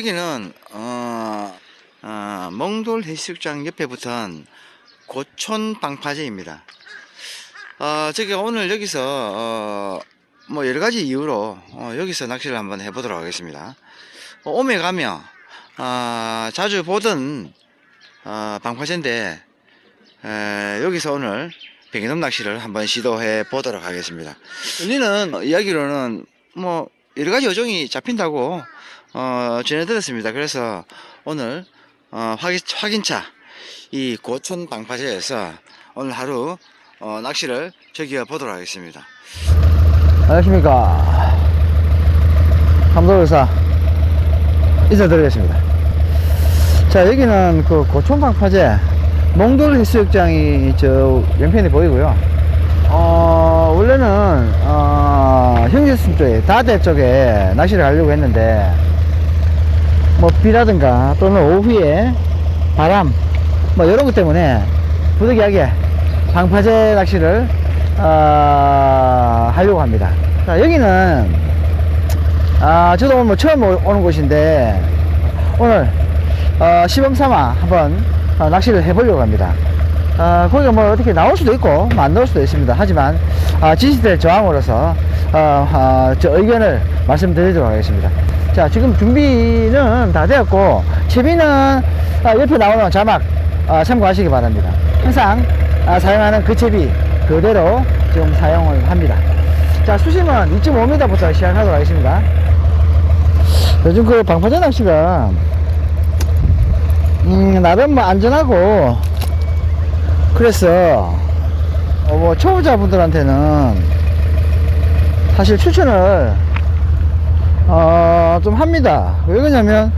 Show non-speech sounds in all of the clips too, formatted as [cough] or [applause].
여기는 어, 어, 몽돌 해수욕장 옆에 붙은 고촌 방파제입니다. 어, 제가 오늘 여기서 어, 뭐 여러 가지 이유로 어, 여기서 낚시를 한번 해보도록 하겠습니다. 어, 오메 가면 어, 자주 보던 어, 방파제인데 에, 여기서 오늘 백이놈 낚시를 한번 시도해 보도록 하겠습니다. 언니는 이야기로는 뭐 여러 가지 요정이 잡힌다고 어, 전해 들었습니다. 그래서 오늘 어, 확인, 확인차 이 고촌 방파제에서 오늘 하루 어, 낚시를 즐겨 보도록 하겠습니다. 안녕하십니까. 감독의사 인사드리겠습니다. 자, 여기는 그 고촌방파제 몽돌 해수욕장이 저 왼편에 보이고요. 어, 원래는, 어, 형제순 쪽에, 다대 쪽에 낚시를 가려고 했는데, 뭐, 비라든가 또는 오후에 바람, 뭐, 이런 것 때문에 부득이하게 방파제 낚시를, 어, 하려고 합니다. 자, 여기는, 아, 저도 오늘 뭐 처음 오- 오는 곳인데, 오늘, 어, 시범 삼아 한번 어, 낚시를 해보려고 합니다. 아, 거기가 뭐 어떻게 나올 수도 있고, 뭐 안 나올 수도 있습니다. 하지만, 아, 지시될 저항으로서, 어, 어, 저 의견을 말씀드리도록 하겠습니다. 자, 지금 준비는 다 되었고, 채비는 아, 옆에 나오는 자막 아, 참고하시기 바랍니다. 항상 아, 사용하는 그 채비 그대로 지금 사용을 합니다. 자, 수심은 2.5m부터 시작하도록 하겠습니다. 요즘 그 방파제 낚시가 음, 나름 뭐 안전하고 그래서 어, 뭐 초보자분들한테는 사실 추천을 어, 좀 합니다. 왜 그러냐면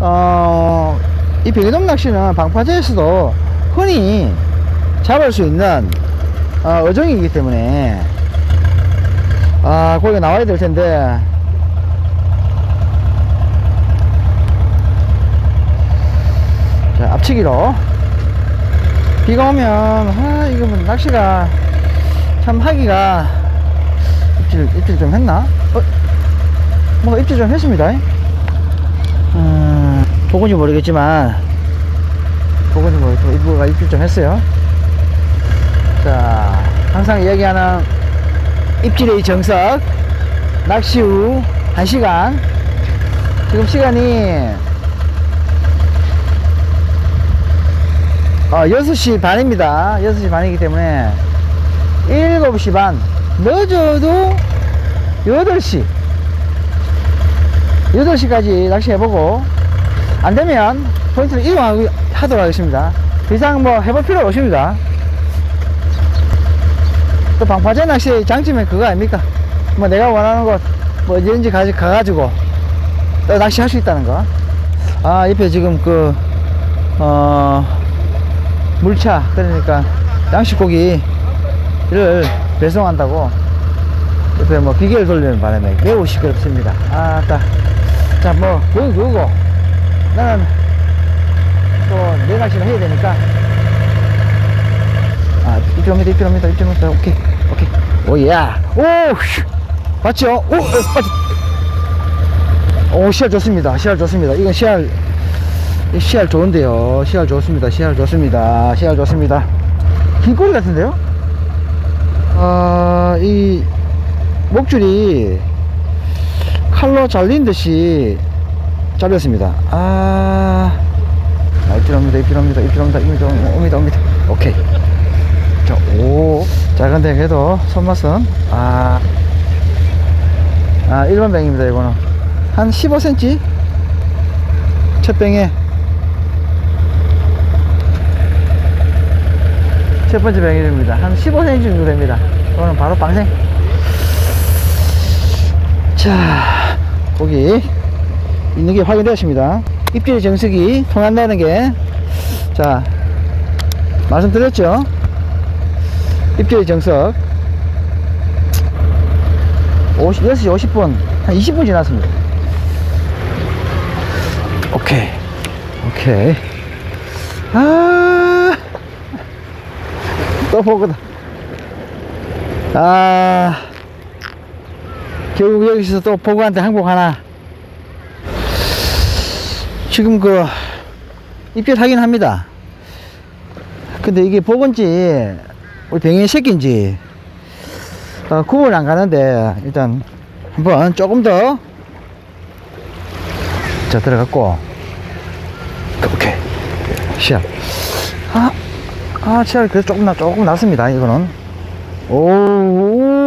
어, 이 베개돔 낚시는 방파제에서도 흔히 잡을 수 있는 어, 어종이기 때문에 아 거기 나와야 될 텐데 자 앞치기로 비가 오면 아 이거 뭐 낚시가 참 하기가 입질 입질 좀 했나? 어? 뭐 입질 좀 했습니다. 음, 보건지 모르겠지만 보건지 모르겠지만 이부가 입질 좀 했어요. 자 항상 이야기하는 입질의 정석 낚시 후 1시간 지금 시간이 어, 6시 반입니다 6시 반이기 때문에 7시 반 늦어도 8시 8시까지 낚시해보고 안되면 포인트를 이용하도록 하겠습니다 더 이상 뭐 해볼 필요 없습니다 또 방파제 낚시의 장점은 그거 아닙니까? 뭐 내가 원하는 곳, 뭐 언제든지 가, 가가지고 또 낚시할 수 있다는 거. 아, 옆에 지금 그, 어, 물차, 그러니까 양식고기를 배송한다고 옆에 뭐 기계를 돌리는 바람에 매우 시끄럽습니다. 아, 따. 자, 뭐, 여기 그거고. 나는 또 내 낚시를 해야 되니까 아, 1km, 1km, 1km, 오케이, 오케이. 오, 야. 오, 슈. 맞죠? 오, 어, 맞 오, 씨알 좋습니다. 씨알 좋습니다. 이건 이 씨알 좋은데요. 씨알 좋습니다. 씨알 좋습니다. 씨알 좋습니다. 긴 꼬리 같은데요? 아, 이, 목줄이 칼로 잘린 듯이 잘렸습니다. 아, 아, 입질합니다, 입질합니다, 입질합니다, 입질합니다, 옵니다, 옵니다. 오케이. 자, 오. 자, 근데 그래도 손맛은, 아, 아, 일반 뱅입니다, 이거는. 한 15cm? 첫 뱅에. 첫 번째 뱅입니다. 한 15cm 정도 됩니다. 이거는 바로 방생. 자, 거기 있는 게 확인되었습니다. 입질 정석이 통한다는 게, 자, 말씀드렸죠? 입질 정석. 50, 6시 50분 한 20분 지났습니다. 오케이. 오케이. 아 또 보고다. 아 결국 여기서 또 보고한테 항복 하나 지금 그 입질하긴 합니다. 근데 이게 복인지 우리 병이 새끼인지 어, 구분 안 가는데 일단 한번 조금 더 자, 들어갔고. 오케이. 시작. 아, 아, 시작. 그래서 조금 나, 조금 났습니다. 이거는. 오, 오,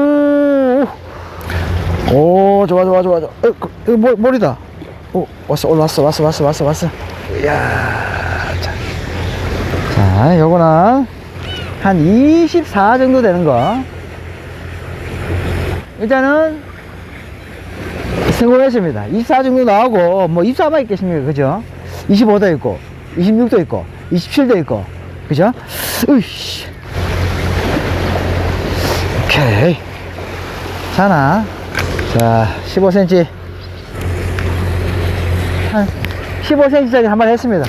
오, 좋아, 좋아, 좋아, 좋아. 어, 그, 이거 머, 머리다. 오, 왔어, 올라왔어, 왔어, 왔어, 왔어, 왔어. 이야, 자. 자, 요거는 한 24 정도 되는 거. 일단은 성공했습니다. 24 정도 나오고, 뭐 24만 있겠습니까? 그죠? 25도 있고, 26도 있고, 27도 있고, 그죠? 으이씨. 오케이. 자나. 자, 15cm. 한 15cm짜리 한 번 했습니다.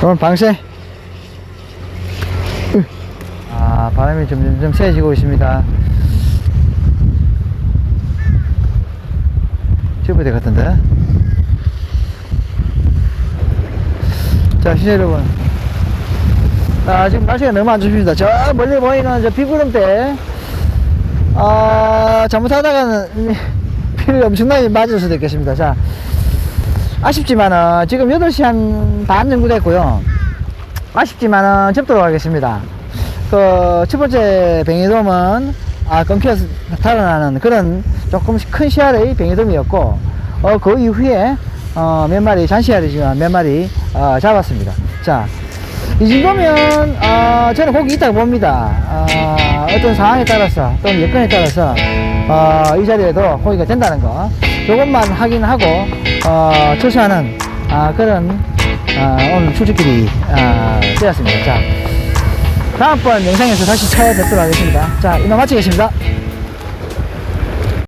그럼 방생. 으. 아, 바람이 점점점 세지고 있습니다. 튜브대 같은데. 자, 시청자 여러분. 아, 지금 날씨가 너무 안 좋습니다. 저 멀리 보이는 저 비구름대. 아, 잘못하다가는 [laughs] 비를 엄청나게 맞을 수도 있겠습니다. 자, 아쉽지만은 지금 8시 한 반 정도 됐고요. 아쉽지만은 접도록 하겠습니다. 그, 첫 번째 뱅이돔은, 아, 끊겨서 달아나는 그런 조금 큰 시알의 뱅이돔이었고, 어, 그 이후에, 어, 몇 마리, 잔시알이지만 몇 마리, 어, 잡았습니다. 자, 이 정도면, 어, 저는 고기 있다고 봅니다. 어, 어떤 상황에 따라서, 또는 여건에 따라서, 어, 이 자리에도 고기가 된다는 거. 요것만 확인하고, 어, 출시하는, 아, 그런, 아, 오늘 출첵길이, 아, 되었습니다. 자, 다음번 영상에서 다시 찾아뵙도록 하겠습니다. 자, 이만 마치겠습니다.